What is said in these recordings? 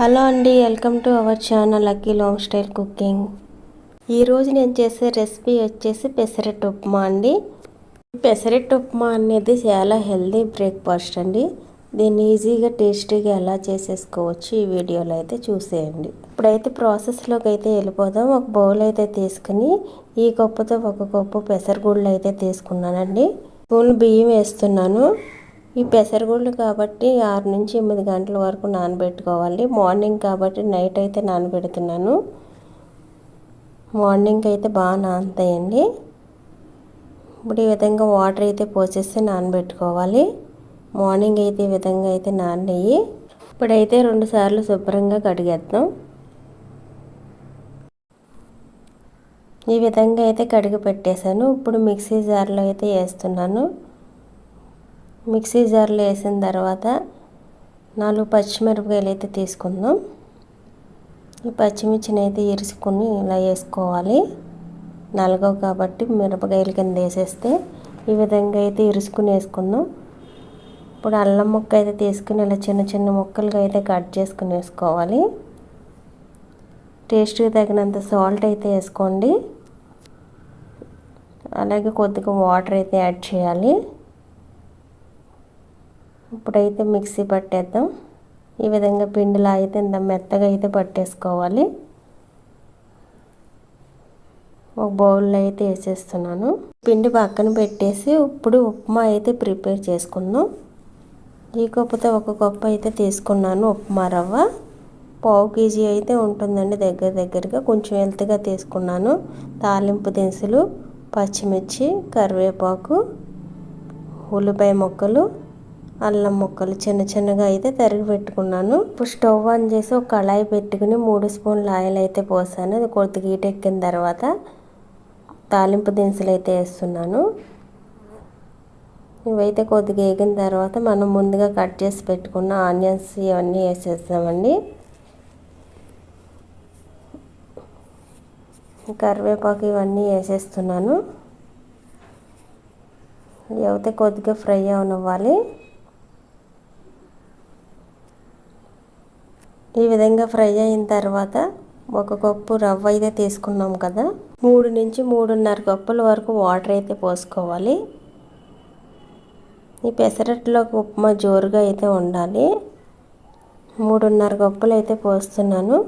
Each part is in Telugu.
హలో అండి welcome to our channel lucky long style cooking. ఈరోజు నేను చేసే రెసిపీ వచ్చేసి పెసరట్టు ఉప్మా అండి. పెసరట్టు ఉప్మా అనేది చాలా హెల్దీ బ్రేక్ఫాస్ట్ అండి. దీన్ని ఈజీగా టేస్టీగా ఎలా చేసేసుకోవచ్చు ఈ వీడియోలో అయితే చూసేయండి. ఇప్పుడైతే ప్రాసెస్లోకి అయితే వెళ్ళిపోదాం. ఒక బౌల్ అయితే తీసుకుని ఈ కప్పుతో ఒక కప్పు పెసరగుళ్ళు అయితే తీసుకున్నానండి. స్పూన్ బియ్యం వేస్తున్నాను. ఈ పెసరగుళ్ళు కాబట్టి ఆరు నుంచి ఎనిమిది గంటల వరకు నానబెట్టుకోవాలి. మార్నింగ్ కాబట్టి నైట్ అయితే నానబెడుతున్నాను. మార్నింగ్ అయితే బాగా నానతాయండి. ఇప్పుడు ఈ విధంగా వాటర్ అయితే పోసేసి నానబెట్టుకోవాలి. మార్నింగ్ అయితే ఈ విధంగా అయితే నానయ్యి ఇప్పుడైతే రెండు సార్లు శుభ్రంగా కడిగేద్దాం. ఈ విధంగా అయితే కడిగి పెట్టేశాను. ఇప్పుడు మిక్సీ జార్లో అయితే వేస్తున్నాను. మిక్సీ జార్లో వేసిన తర్వాత నాలుగు పచ్చిమిరపకాయలు అయితే తీసుకుందాం. ఈ పచ్చిమిర్చిని అయితే ఇరుచుకొని ఇలా వేసుకోవాలి. నలగవు కాబట్టి మిరపకాయల కింద వేసేస్తే ఈ విధంగా అయితే ఇరుసుకుని వేసుకుందాం. ఇప్పుడు అల్లం ముక్క అయితే తీసుకుని ఇలా చిన్న చిన్న ముక్కలుగా అయితే కట్ చేసుకుని వేసుకోవాలి. టేస్ట్కి తగినంత సాల్ట్ అయితే వేసుకోండి. అలాగే కొద్దిగా వాటర్ అయితే యాడ్ చేయాలి. ఇప్పుడైతే మిక్సీ పట్టేద్దాం. ఈ విధంగా పిండిలా అయితే ఇంత మెత్తగా అయితే పట్టేసుకోవాలి. ఒక బౌల్లో అయితే వేసేస్తున్నాను. పిండి పక్కన పెట్టేసి ఇప్పుడు ఉప్మా అయితే ప్రిపేర్ చేసుకుందాం. ఈ కప్పుతో ఒక కప్పు అయితే తీసుకున్నాను ఉప్మా రవ్వ. పావు కేజీ అయితే ఉంటుందండి దగ్గర దగ్గరగా. కొంచెం హెల్త్గా తీసుకున్నాను. తాలింపు దినుసులు పచ్చిమిర్చి కరివేపాకు ఉల్లిపాయ ముక్కలు అల్లం ముక్కలు చిన్న చిన్నగా అయితే తరిగి పెట్టుకున్నాను. ఇప్పుడు స్టవ్ ఆన్ చేసి ఒక కళాయి పెట్టుకుని మూడు స్పూన్ల ఆయిల్ అయితే పోసాను. అది కొద్దిగా హీట్ ఎక్కిన తర్వాత తాలింపు దినుసులు అయితే వేస్తున్నాను. ఇవైతే కొద్దిగా వేగిన తర్వాత మనం ముందుగా కట్ చేసి పెట్టుకున్న ఆనియన్స్ ఇవన్నీ వేసేస్తామండి కరివేపాకు ఇవన్నీ వేసేస్తున్నాను. ఇవైతే కొద్దిగా ఫ్రై అవనివ్వాలి. ఈ విధంగా ఫ్రై అయిన తర్వాత ఒక కప్పు రవ్వ అయితే తీసుకున్నాం కదా. మూడు నుంచి మూడున్నర కప్పుల వరకు వాటర్ అయితే పోసుకోవాలి. ఈ పెసరట్లో ఉప్మా జోరుగా అయితే ఉండాలి. మూడున్నర కప్పులు అయితే పోస్తున్నాను.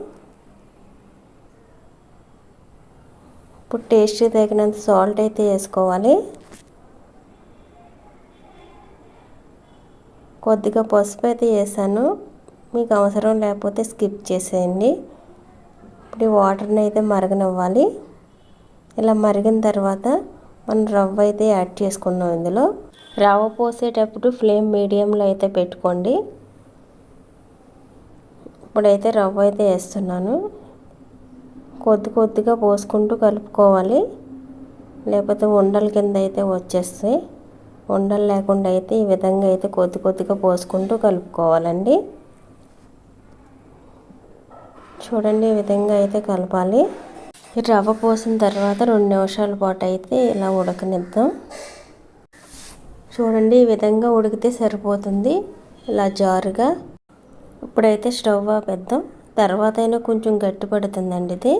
ఇప్పుడు టేస్ట్ తగినంత సాల్ట్ అయితే వేసుకోవాలి. కొద్దిగా పసుపు అయితే వేసాను. మీకు అవసరం లేకపోతే స్కిప్ చేసేయండి. ఇప్పుడు ఈ వాటర్ని అయితే మరగనివ్వాలి. ఇలా మరిగిన తర్వాత మనం రవ్వ అయితే యాడ్ చేసుకున్నాం ఇందులో. రవ్వ పోసేటప్పుడు ఫ్లేమ్ మీడియంలో అయితే పెట్టుకోండి. ఇప్పుడైతే రవ్వ అయితే వేస్తున్నాను. కొద్ది కొద్దిగా పోసుకుంటూ కలుపుకోవాలి. లేకపోతే ఉండల కింద అయితే వచ్చేస్తాయి. ఉండలు లేకుండా అయితే ఈ విధంగా అయితే కొద్ది కొద్దిగా పోసుకుంటూ కలుపుకోవాలండి. చూడండి ఈ విధంగా అయితే కలపాలి. రవ్వ పోసిన తర్వాత రెండు నిమిషాల పాటు అయితే ఇలా ఉడకనిద్దాం. చూడండి ఈ విధంగా ఉడికితే సరిపోతుంది ఇలా జారుగా. ఇప్పుడైతే స్టవ్ ఆపేద్దాం. తర్వాత అయినా కొంచెం గట్టి పడుతుందండి ఇది.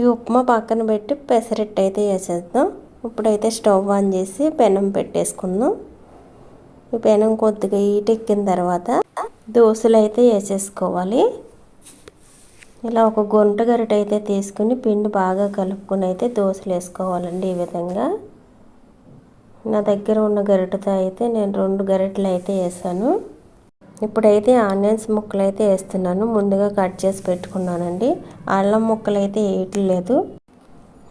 ఈ ఉప్మా పక్కన పెట్టి పెసరెట్టు అయితే వేసేద్దాం. ఇప్పుడైతే స్టవ్ ఆన్ చేసి పెనం పెట్టేసుకుందాం. ఈ పెనం కొద్దిగా ఈటెక్కిన తర్వాత దోశలు అయితే వేసేసుకోవాలి. ఇలా ఒక గుంట గరిట అయితే తీసుకుని పిండి బాగా కలుపుకొని అయితే దోశలు వేసుకోవాలండి ఈ విధంగా. నా దగ్గర ఉన్న గరిటతో అయితే నేను రెండు గరిటలు అయితే వేసాను. ఇప్పుడైతే ఆనియన్స్ ముక్కలు అయితే వేస్తున్నాను. ముందుగా కట్ చేసి పెట్టుకున్నానండి. అల్లం ముక్కలు అయితే వేయట్లేదు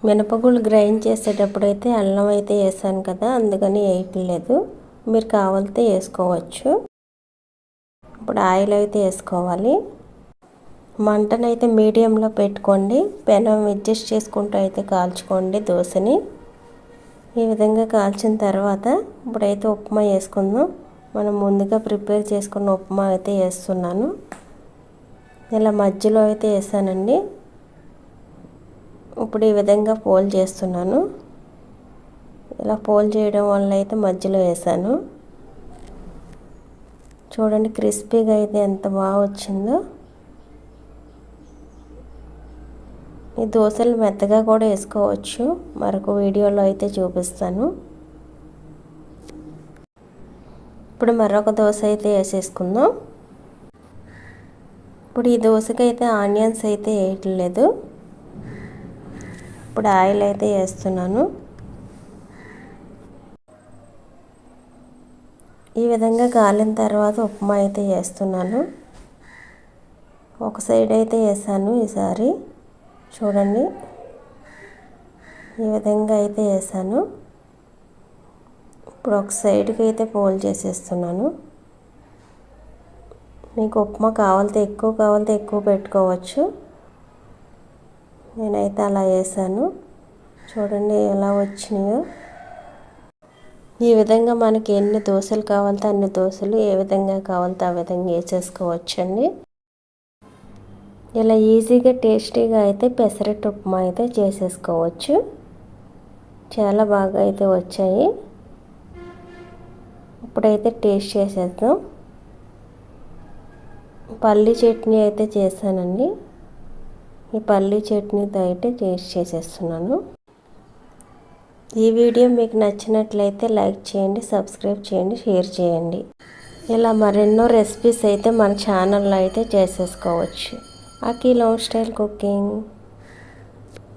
మినపగుళ్ళు గ్రైండ్ చేసేటప్పుడు అయితే అల్లం అయితే వేసాను కదా అందుకని వేయట్లేదు మీరు కావాలితే వేసుకోవచ్చు. ఇప్పుడు ఆయిల్ అయితే వేసుకోవాలి. మంటనైతే మీడియంలో పెట్టుకోండి పెనం అడ్జస్ట్ చేసుకుంటూ అయితే కాల్చుకోండి దోశని. ఈ విధంగా కాల్చిన తర్వాత ఇప్పుడైతే ఉప్మా వేసుకుందాం. మనం ముందుగా ప్రిపేర్ చేసుకున్న ఉప్మా అయితే వేస్తున్నాను. ఇలా మధ్యలో అయితే వేసానండి. ఇప్పుడు ఈ విధంగా పోల్ చేస్తున్నాను. ఇలా పోల్ చేయడం వల్ల అయితే మధ్యలో వేసాను. చూడండి క్రిస్పీగా అయితే ఎంత బాగా వచ్చిందో. ఈ దోశలు మెత్తగా కూడా వేసుకోవచ్చు. మరొక వీడియోలో అయితే చూపిస్తాను. ఇప్పుడు మరొక దోశ అయితే వేసేసుకుందాం. ఇప్పుడు ఈ దోశకైతే ఆనియన్స్ అయితే వేయట్లేదు. ఇప్పుడు ఆయిల్ అయితే వేస్తున్నాను. ఈ విధంగా కాలిన తర్వాత ఉప్మా అయితే వేస్తున్నాను. ఒక సైడ్ అయితే వేసాను ఈసారి. చూడండి. ఈ విధంగా అయితే వేసాను. ఇప్పుడు ఒక సైడ్కి అయితే పోల్ చేసేస్తున్నాను. మీకు ఉప్మా కావాలితే ఎక్కువ కావాలితే ఎక్కువ పెట్టుకోవచ్చు. నేనైతే అలా వేసాను. చూడండి ఎలా వచ్చినాయో. ఈ విధంగా మనకి ఎన్ని దోశలు కావాలితే అన్ని దోశలు ఏ విధంగా కావాలితే ఆ విధంగా వేసేసుకోవచ్చండి. ఇలా ఈజీగా టేస్టీగా అయితే పెసరట్టు ఉప్మా అయితే చేసేసుకోవచ్చు. చాలా బాగా అయితే వచ్చాయి. ఇప్పుడైతే టేస్ట్ చేసేద్దాం. పల్లి చట్నీ అయితే చేశానండి. ఈ పల్లి చట్నీతో అయితే టేస్ట్ చేసేస్తున్నాను. ఈ వీడియో మీకు నచ్చినట్లయితే లైక్ చేయండి సబ్స్క్రైబ్ చేయండి షేర్ చేయండి. ఇలా మరెన్నో రెసిపీస్ అయితే మన ఛానల్లో అయితే చేసేసుకోవచ్చు. అకీ లవ్ స్టైల్ కుకింగ్